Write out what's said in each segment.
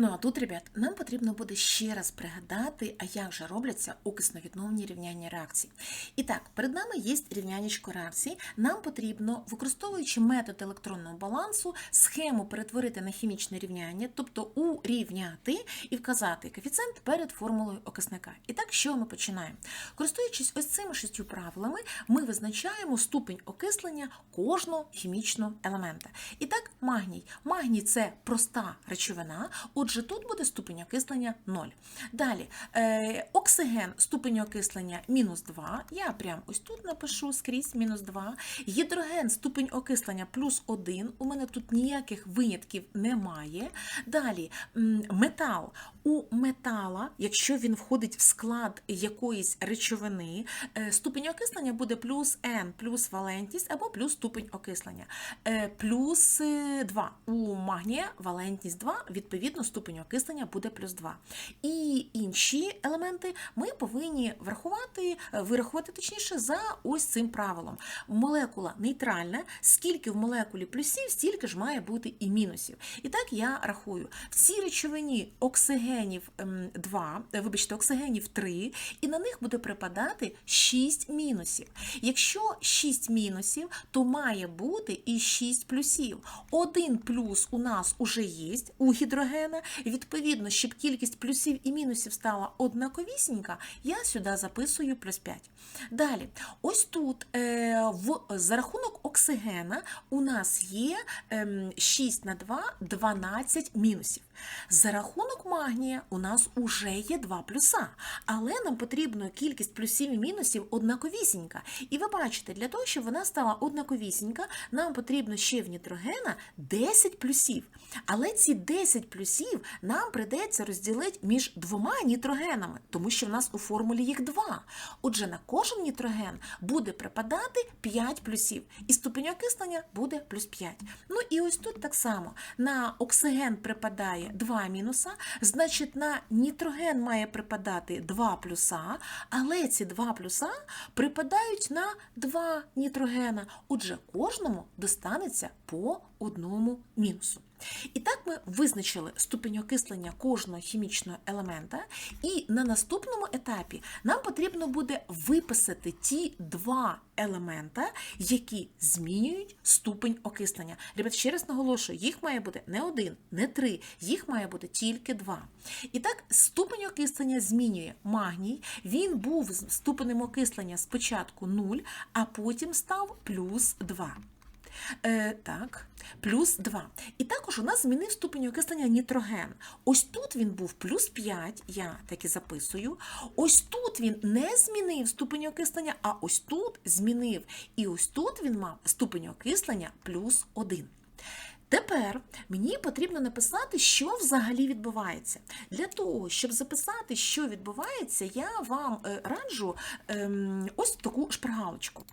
Ну а тут, ребят, нам потрібно буде ще раз пригадати, а як же робляться окисно-відновні рівняння реакцій. І так, перед нами є рівняннячко реакцій. Нам потрібно, використовуючи метод електронного балансу, схему перетворити на хімічне рівняння, тобто урівняти і вказати коефіцієнт перед формулою окисника. І так, що ми починаємо? Користуючись ось цими шістю правилами, ми визначаємо ступінь окислення кожного хімічного елемента. І так, магній. Магній це проста речовина, отже, тут буде ступінь окислення 0. Далі, е, оксиген, ступінь окислення мінус 2. Я прям ось тут напишу скрізь мінус 2. Гідроген, ступінь окислення плюс 1. У мене тут ніяких винятків немає. Далі, метал. У метала, якщо він входить в склад якоїсь речовини, е, ступінь окислення буде плюс n, плюс валентність або плюс ступінь окислення. Е, Плюс 2. У магнія валентність 2, відповідно, ступінь окислення буде плюс 2. І інші елементи ми повинні врахувати, е, вирахувати точніше за ось цим правилом. Молекула нейтральна, скільки в молекулі плюсів, стільки ж має бути і мінусів. І так я рахую. В цій речовині оксигенів 2, вибачте, оксигенів 3, і на них буде припадати 6 мінусів. Якщо 6 мінусів, то має бути і 6 плюсів. Один плюс у нас уже є у гідрогена. Відповідно, щоб кількість плюсів і мінусів стала однаковісінька, я сюди записую плюс 5. Далі, ось тут е, в, за рахунок оксигена у нас є ем, 6 на 2 12 мінусів. За рахунок магнія у нас уже є 2 плюса, але нам потрібно кількість плюсів і мінусів однаковісінька. І ви бачите, для того, щоб вона стала однаковісінька, нам потрібно ще в нітрогена 10 плюсів. Але ці 10 плюсів нам прийдеться розділити між двома нітрогенами, тому що в нас у формулі їх два. Отже, на кожен нітроген буде припадати 5 плюсів, і ступінь окислення буде плюс 5. Ну і ось тут так само на оксиген припадає 2 мінуса, значить на нітроген має припадати 2 плюса, але ці 2 плюса припадають на 2 нітрогена. Отже, кожному достанеться по одному мінусу. І так ми визначили ступінь окислення кожного хімічного елемента, і на наступному етапі нам потрібно буде виписати ті два елемента, які змінюють ступінь окислення. Ребят, ще раз наголошую, їх має бути не один, не три, їх має бути тільки два. І так, ступень окислення змінює магній. Він був ступенем окислення спочатку 0, а потім став плюс 2. Е, так, плюс 2. І також у нас змінив ступінь окислення нітроген. Ось тут він був плюс 5, я так і записую. Ось тут він не змінив ступінь окислення, а ось тут змінив. І ось тут він мав ступінь окислення плюс 1. Тепер мені потрібно написати, що взагалі відбувається. Для того, щоб записати, що відбувається, я вам е, раджу ем, ось таку шпаргалочку.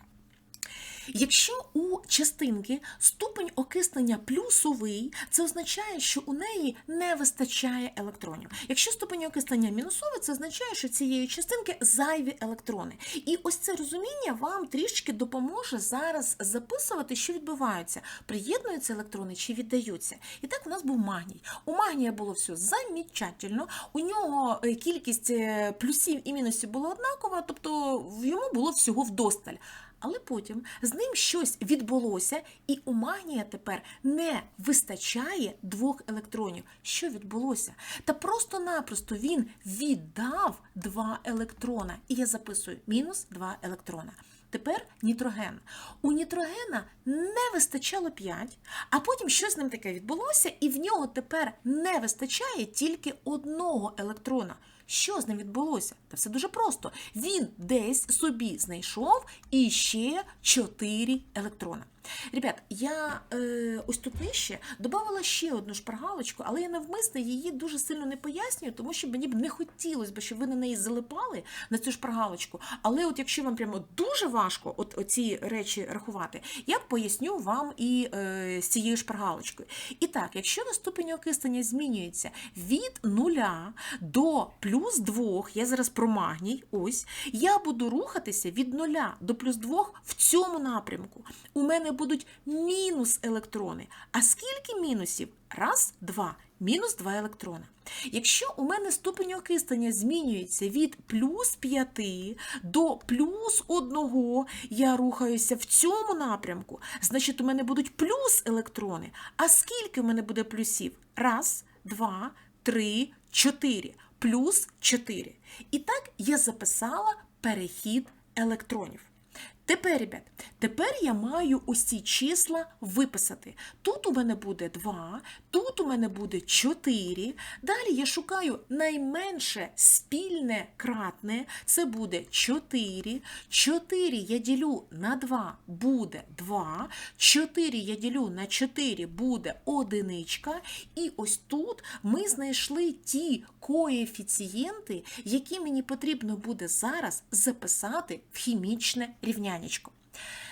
Якщо у частинки ступень окиснення плюсовий, це означає, що у неї не вистачає електронів. Якщо ступень окиснення мінусовий, це означає, що цієї частинки зайві електрони. І ось це розуміння вам трішки допоможе зараз записувати, що відбувається, приєднуються електрони чи віддаються. І так у нас був магній. У магнія було все замічательно, у нього е, кількість е, плюсів і мінусів була однакова, тобто йому було всього вдосталь. Але потім з ним щось відбулося, і у магнія тепер не вистачає двох електронів. Що відбулося? Та просто-напросто він віддав два електрона. І я записую мінус два електрона. Тепер нітроген. У нітрогена не вистачало 5, а потім щось з ним таке відбулося, і в нього тепер не вистачає тільки одного електрона. Що з ним відбулося? Та все дуже просто. Він десь собі знайшов іще 4 електрона. Ребят, я е, ось тут нижче додавала ще одну шпаргалочку, але я навмисно її дуже сильно не пояснюю, тому що мені б не хотілося б, щоб ви на неї залипали на цю шпаргалочку. Але от якщо вам прямо дуже важко от оці речі рахувати, я поясню вам і е, з цією шпаргалочкою. І так, якщо на ступінь окислення змінюється від нуля до плюс 2, я зараз про магній, ось, я буду рухатися від нуля до плюс 2 в цьому напрямку. У мене будуть мінус електрони. А скільки мінусів? Раз, два. мінус 2 електрона. Якщо у мене ступень окислення змінюється від плюс 5 до плюс 1, я рухаюся в цьому напрямку, значить у мене будуть плюс електрони. А скільки у мене буде плюсів? Раз, два, три, чотири. Плюс 4. І так я записала перехід електронів. Тепер, ребят, тепер я маю ось ці числа виписати. Тут у мене буде 2, тут у мене буде 4. Далі я шукаю найменше спільне кратне, це буде 4. 4 я ділю на 2 буде 2. 4 я ділю на 4 буде одиничка. І ось тут ми знайшли ті коефіцієнти, які мені потрібно буде зараз записати в хімічне рівнянечко.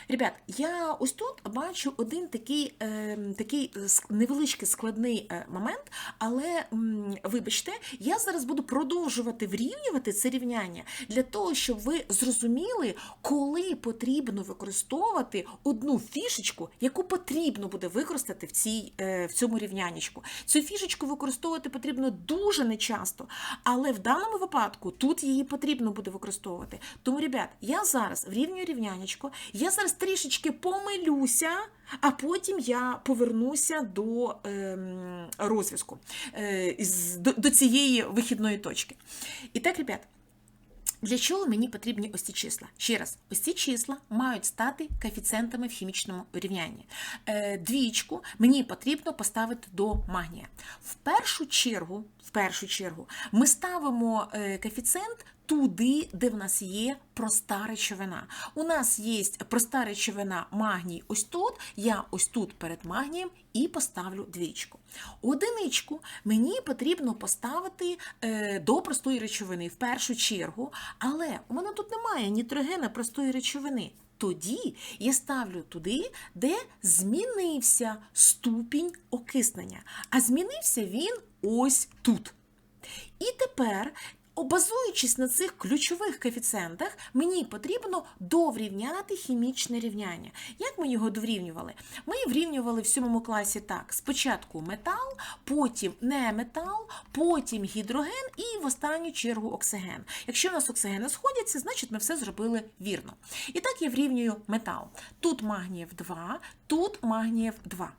Ребят, я ось тут бачу один такий е, такий невеличкий складний е, момент, але вибачте, я зараз буду продовжувати врівнювати це рівняння для того, щоб ви зрозуміли, коли потрібно використовувати одну фішечку, яку потрібно буде використати в цій, е, в цьому рівнянечку. Цю фішечку використовувати потрібно дуже нечасто, але в даному випадку тут її потрібно буде використовувати. Тому, ребят, я зараз врівнюю рівнянечко, я зараз трішечки помилюся, а потім я повернуся до е, розв'язку, е, до, до цієї вихідної точки. І так, ребят. Для чого мені потрібні ось ці числа? Ще раз, ось ці числа мають стати коефіцієнтами в хімічному рівнянні. Е, двічку мені потрібно поставити до магнія. В першу чергу, в першу чергу ми ставимо е, коефіцієнт туди, де в нас є проста речовина. У нас є проста речовина магній ось тут, я ось тут перед магнієм і поставлю двічку. Одиничку мені потрібно поставити е, до простої речовини в першу чергу, але у мене тут немає нітрогена простої речовини. Тоді я ставлю туди, де змінився ступінь окиснення. А змінився він ось тут. І тепер Базуючись на цих ключових коефіцієнтах, мені потрібно доврівняти хімічне рівняння. Як ми його доврівнювали? Ми врівнювали в сьомому класі так: спочатку метал, потім неметал, потім гідроген і в останню чергу оксиген. Якщо у нас оксигени сходяться, значить ми все зробили вірно. І так я врівнюю метал. Тут магніїв 2, тут магніїв 2.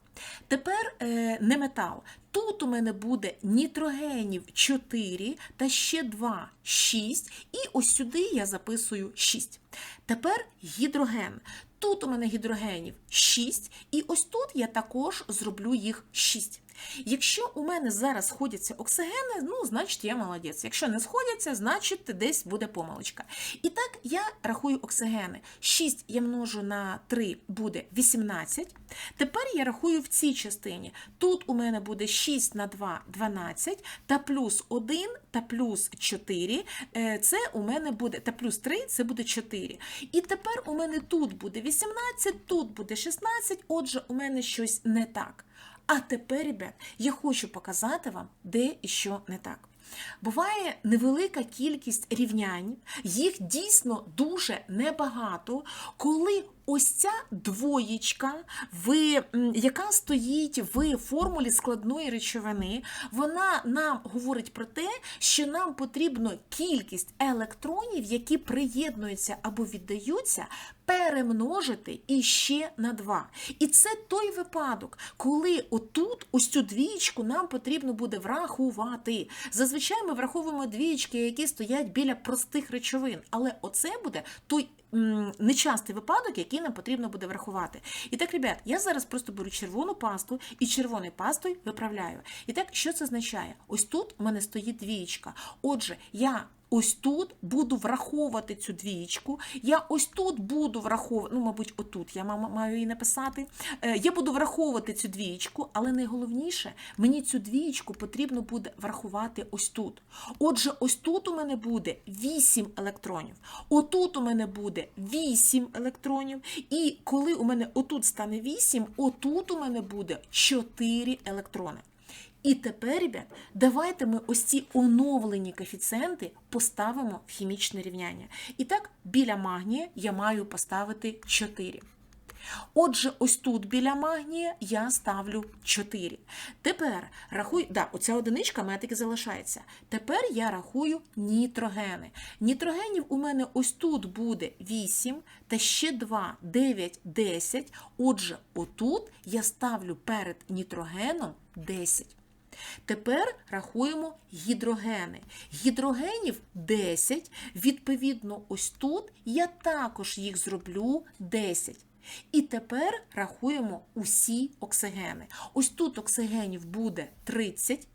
Тепер е, не метал. Тут у мене буде нітрогенів 4 та ще 2 6. І ось сюди я записую 6. Тепер гідроген. Тут у мене гідрогенів 6, і ось тут я також зроблю їх 6. Якщо у мене зараз сходяться оксигени, ну, значить я молодець. Якщо не сходяться, значить десь буде помилочка. І так я рахую оксигени. 6 я множу на 3 буде 18. Тепер я рахую в цій частині. Тут у мене буде 6 на 2 12, та плюс 1 та плюс 4. Е, це у мене буде, та плюс 3 це буде 4. І тепер у мене тут буде 18, тут буде 16, отже, у мене щось не так. А тепер, ребят, я хочу показати вам, де і що не так. Буває невелика кількість рівнянь, їх дійсно дуже небагато, коли ось ця двоєчка, в, яка стоїть в формулі складної речовини, вона нам говорить про те, що нам потрібно кількість електронів, які приєднуються або віддаються, перемножити іще на 2. І це той випадок, коли отут ось цю двічку нам потрібно буде врахувати. Зазвичай ми враховуємо двічки, які стоять біля простих речовин, але оце буде той нечастий випадок, який нам потрібно буде врахувати. І так, ребят, я зараз просто беру червону пасту і червоною пастою виправляю. І так, що це означає? Ось тут в мене стоїть двієчка. Отже, я ось тут буду враховувати цю двієчку. Я ось тут буду враховувати, ну, мабуть, отут я маю її написати. Е, я буду враховувати цю двієчку, але найголовніше, мені цю двієчку потрібно буде врахувати ось тут. Отже, ось тут у мене буде 8 електронів. Отут у мене буде 8 електронів. І коли у мене отут стане 8, отут у мене буде 4 електрони. І тепер, ребят, давайте ми ось ці оновлені коефіцієнти поставимо в хімічне рівняння. І так, біля магнія я маю поставити 4. Отже, ось тут біля магнія я ставлю 4. Тепер рахую, да, оця одиничка в таки залишається. Тепер я рахую нітрогени. Нітрогенів у мене ось тут буде 8, та ще 2, 9, 10. Отже, отут я ставлю перед нітрогеном 10. Тепер рахуємо гідрогени. Гідрогенів 10, відповідно, ось тут я також їх зроблю 10. І тепер рахуємо усі оксигени. Ось тут оксигенів буде 30.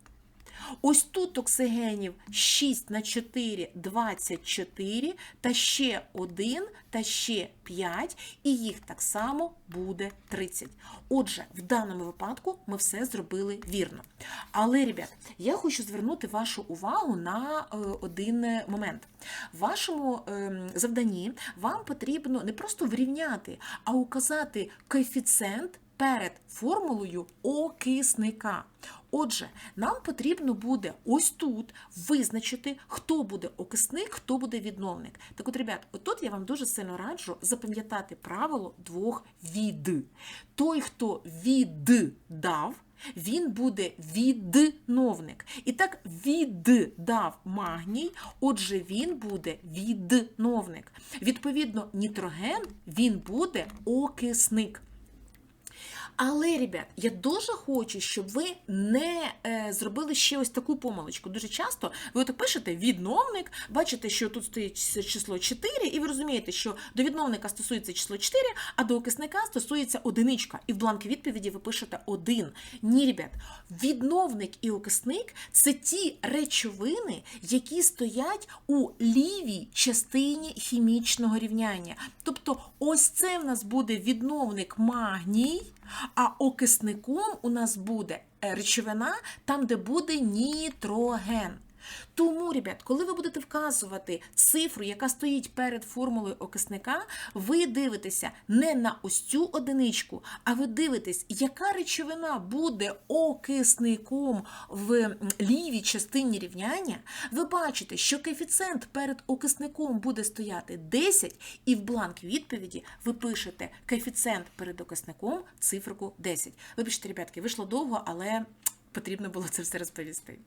Ось тут оксигенів 6 на 4 – 24, та ще 1, та ще 5, і їх так само буде 30. Отже, в даному випадку ми все зробили вірно. Але, ребят, я хочу звернути вашу увагу на е, один е, момент. В вашому е, завданні вам потрібно не просто врівняти, а указати коефіцієнт перед формулою окисника. Отже, нам потрібно буде ось тут визначити, хто буде окисник, хто буде відновник. Так от, ребят, отут я вам дуже сильно раджу запам'ятати правило двох від. Той, хто віддав, він буде відновник. І так, віддав магній, отже, він буде відновник. Відповідно, нітроген він буде окисник. Але, ребят, я дуже хочу, щоб ви не е, зробили ще ось таку помилочку. Дуже часто ви отак пишете відновник, бачите, що тут стоїть число 4, і ви розумієте, що до відновника стосується число 4, а до окисника стосується одиничка. І в бланки відповіді ви пишете 1. Ні, ребят, відновник і окисник це ті речовини, які стоять у лівій частині хімічного рівняння. Тобто, ось це в нас буде відновник магній. А окисником у нас буде речовина там, де буде нітроген. Тому, ребят, коли ви будете вказувати цифру, яка стоїть перед формулою окисника, ви дивитеся не на ось цю одиничку, а ви дивитесь, яка речовина буде окисником в лівій частині рівняння. Ви бачите, що коефіцієнт перед окисником буде стояти 10, і в бланк відповіді ви пишете коефіцієнт перед окисником циферку 10. Вибачте, ребятки, вийшло довго, але потрібно було це все розповісти.